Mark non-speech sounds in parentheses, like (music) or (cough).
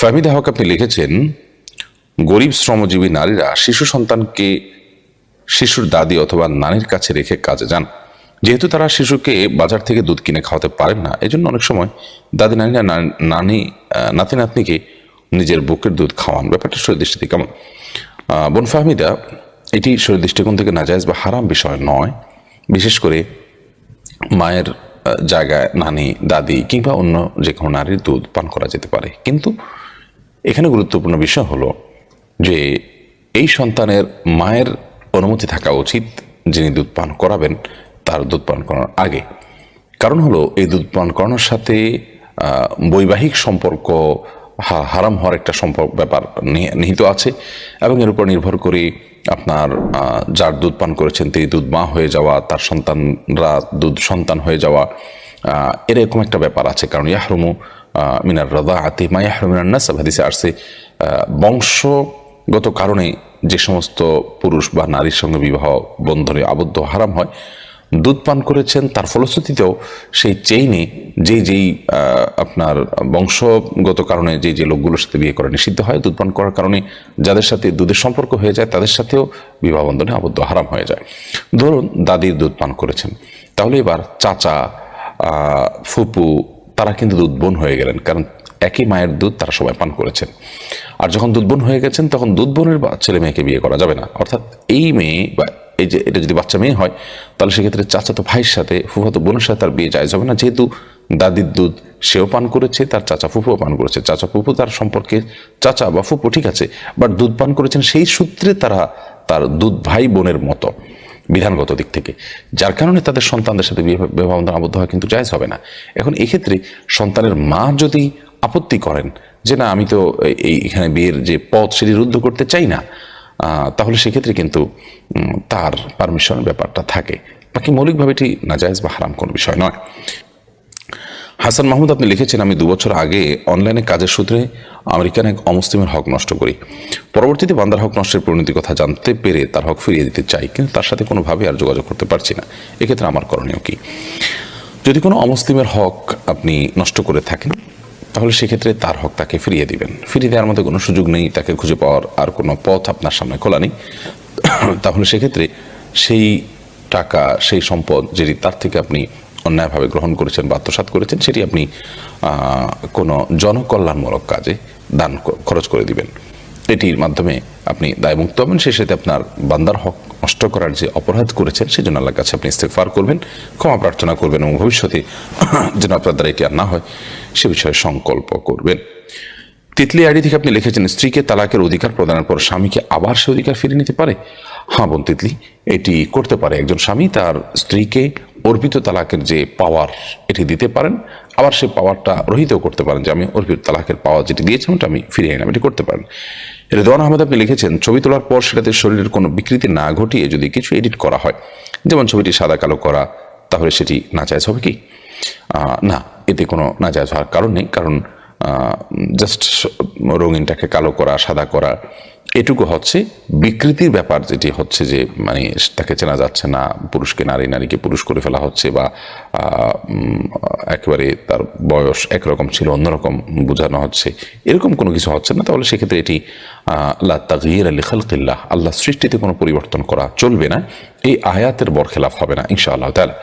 ফাহমিদা হক আপনি লিখেছেন, গরিব শ্রমজীবী নারীরা শিশু সন্তানকে শিশুর দাদি অথবা নানির কাছে রেখে কাজে যান। যেহেতু তারা শিশুকে বাজার থেকে দুধ কিনে খাওয়াতে পারেন না, এজন্য অনেক সময় দাদি নানিরা নানি নাতি নাতনিকে নিজের বুকের দুধ খাওয়ান। ব্যাপারটা শরীর দৃষ্টিতে কেমন? বোন ফাহমিদা, এটি শরীর দৃষ্টিকোণ থেকে নাজায়জ বা হারাম বিষয় নয়। বিশেষ করে মায়ের জায়গায় নানি, দাদি কিংবা অন্য যে কোনো নারীর দুধ পান করা যেতে পারে। কিন্তু এখানে গুরুত্বপূর্ণ বিষয় হলো যে এই সন্তানের মায়ের অনুমতি থাকা উচিত যিনি দুধ পান করাবেন, তার দুধ পান করানোর আগে। কারণ হলো এই দুধ পান করানোর সাথে বৈবাহিক সম্পর্ক হারাম হওয়ার একটা সম্পর্ক ব্যাপার নিহিত আছে এবং এর উপর নির্ভর করে আপনার যার দুধ পান করেছেন তিনি দুধ মা হয়ে যাওয়া, তার সন্তানরা দুধ সন্তান হয়ে যাওয়া এরকম একটা ব্যাপার আছে। কারণ ইয়াহরুমু মিনার রদা আতি মা ইয়াহরুম মিনার নাসাব, হাদিসে আসছে বংশগত কারণে যে সমস্ত পুরুষ বা নারীর সঙ্গে বিবাহ বন্ধনে আবদ্ধ হারাম হয়, দুধ পান করেছেন, তার ফলশ্রুতিতেও সেই চেইনে যে যেই আপনার বংশগত কারণে যে যে লোকগুলোর সাথে বিয়ে করা নিষিদ্ধ হয়, দুধ পান করার কারণে যাদের সাথে দুধের সম্পর্ক হয়ে যায়, তাদের সাথেও বিবাহ বন্ধনে আবদ্ধ হারাম হয়ে যায়। ধরুন দাদির দুধ পান করেছেন, তাহলে এবার চাচা ফুপু তারা কিন্তু দুধ বোন হয়ে গেলেন, কারণ একই মায়ের দুধ তারা সবাই পান করেছেন। আর যখন দুধ বোন হয়ে গেছেন, তখন দুধ বোনের বা- ছেলে মেয়েকে বিয়ে করা যাবে না। অর্থাৎ এই মেয়ে বা এই যে, এটা যদি বাচ্চা মেয়ে হয়, তাহলে সেক্ষেত্রে চাচাতো ভাইয়ের সাথে ফুফাতো বোনের সাথে তার বিয়ে যায় হবে না। যেহেতু দাদির দুধ সেও পান করেছে, তার চাচা ফুফুও পান করেছে। চাচা ফুফু তার সম্পর্কে, চাচা বা ফুফু ঠিক আছে, বাট দুধ পান করেছেন, সেই সূত্রে তারা তার দুধ ভাই বোনের মতো। বিধানগত দিক থেকে। যার কারণে তাদের সন্তানদের সাথে বিয়ে- বিবাহ বন্ধন আবদ্ধ হওয়া কিন্তু জায়জ হবে না। এখন এক্ষেত্রে সন্তানের মা যদি আপত্তি করেন যে, না, আমি তো এই, এখানে বিয়ের যে পথ সেটি রুদ্ধ করতে চাই না তাহলে সেক্ষেত্রে কিন্তু তার পারমিশনের ব্যাপারটা থাকে। বাকি মৌলিকভাবে এটি নাজায়জ বা হারাম কোনো বিষয় নয়। হাসান মাহমুদ, আপনি লিখেছেন, আমি দু বছর আগে অনলাইনে কাজের সূত্রে আমেরিকান এক অমুসলিমের হক নষ্ট করি। পরবর্তীতে বান্দার হক নষ্টের পরিণতির কথা জানতে পেরে তার হক ফিরিয়ে দিতে চাই, কিন্তু তার সাথে কোনোভাবে আর যোগাযোগ করতে পারছি না। এক্ষেত্রে আমার করণীয় কি? যদি কোনো অমুসলিমের হক আপনি নষ্ট করে থাকেন, তাহলে সেক্ষেত্রে তার হক তাকে ফিরিয়ে দিবেন। ফিরিয়ে দেওয়ার মতো কোনো সুযোগ নেই, তাকে খুঁজে পাওয়ার আর কোনো পথ আপনার সামনে খোলা নেই। তাহলে সেক্ষেত্রে সেই টাকা, সেই সম্পদ যেটি তার থেকে আপনি অন্যায়ভাবে গ্রহণ করেছেন বা আত্মসাৎ করেছেন, সেটি আপনি কোনো জনকল্যাণমূলক কাজে দান খরচ করে দিবেন। এটির মাধ্যমে আপনি দায়মুক্ত হবেন, সেই সাথে আপনার বান্দার হক নষ্ট করার যে অপরাধ করেছেন সেই জন্য আল্লাহর কাছে আপনি ইস্তেকফার করবেন, ক্ষমা প্রার্থনা করবেন এবং ভবিষ্যতে (coughs) যেন আপনার দ্বারা এটি আর না হয়, সে বিষয়ে সংকল্প করবেন। তিতলি আইডি থেকে আপনি লিখেছেন, স্ত্রীকে তালাকের অধিকার প্রদানের পর স্বামীকে আবার সে অধিকার ফিরে নিতে পারে? হ্যাঁ বোন তিতলি, এটি করতে পারে একজন স্বামী, তার স্ত্রীকে অর্পিত তালাকের যে পাওয়ার এটি দিতে পারেন, আবার সে পাওয়ারটা রহিতও করতে পারেন যে আমি অর্পিত তালাকের পাওয়ার যেটি দিয়েছিলাম ওটা আমি ফিরিয়ে নিলাম এটি করতে পারেন। রেদওয়ান আহমেদ আপনি লিখেছেন, ছবি তোলার পর সেটাতে শরীরের কোনো বিকৃতি না ঘটিয়ে যদি কিছু এডিট করা হয়, যেমন ছবিটি সাদা কালো করা, তাহলে সেটি নাজায়জ হবে কি? না, এতে কোনো নাজায়জ হওয়ার কারণ নেই, কারণ জাস্ট রঙিনটাকে কালো করা, সাদা করা এটুকু হচ্ছে, বিকৃতির ব্যাপার যেটি হচ্ছে যে মানে তাকে চেনা যাচ্ছে না, পুরুষকে নারী, নারীকে পুরুষ করে ফেলা হচ্ছে বা একেবারে তার বয়স একরকম ছিল, অন্যরকম বোঝানো হচ্ছে। এরকম কোনো কিছু হচ্ছে না, তাহলে সেক্ষেত্রে এটি আল্লাহ তাগির আলী খালকিল্লাহ, আল্লাহ সৃষ্টিতে কোনো পরিবর্তন করা চলবে না। এই আয়াতের বরখেলাফ হবে না, ইনশাআল্লাহ তালা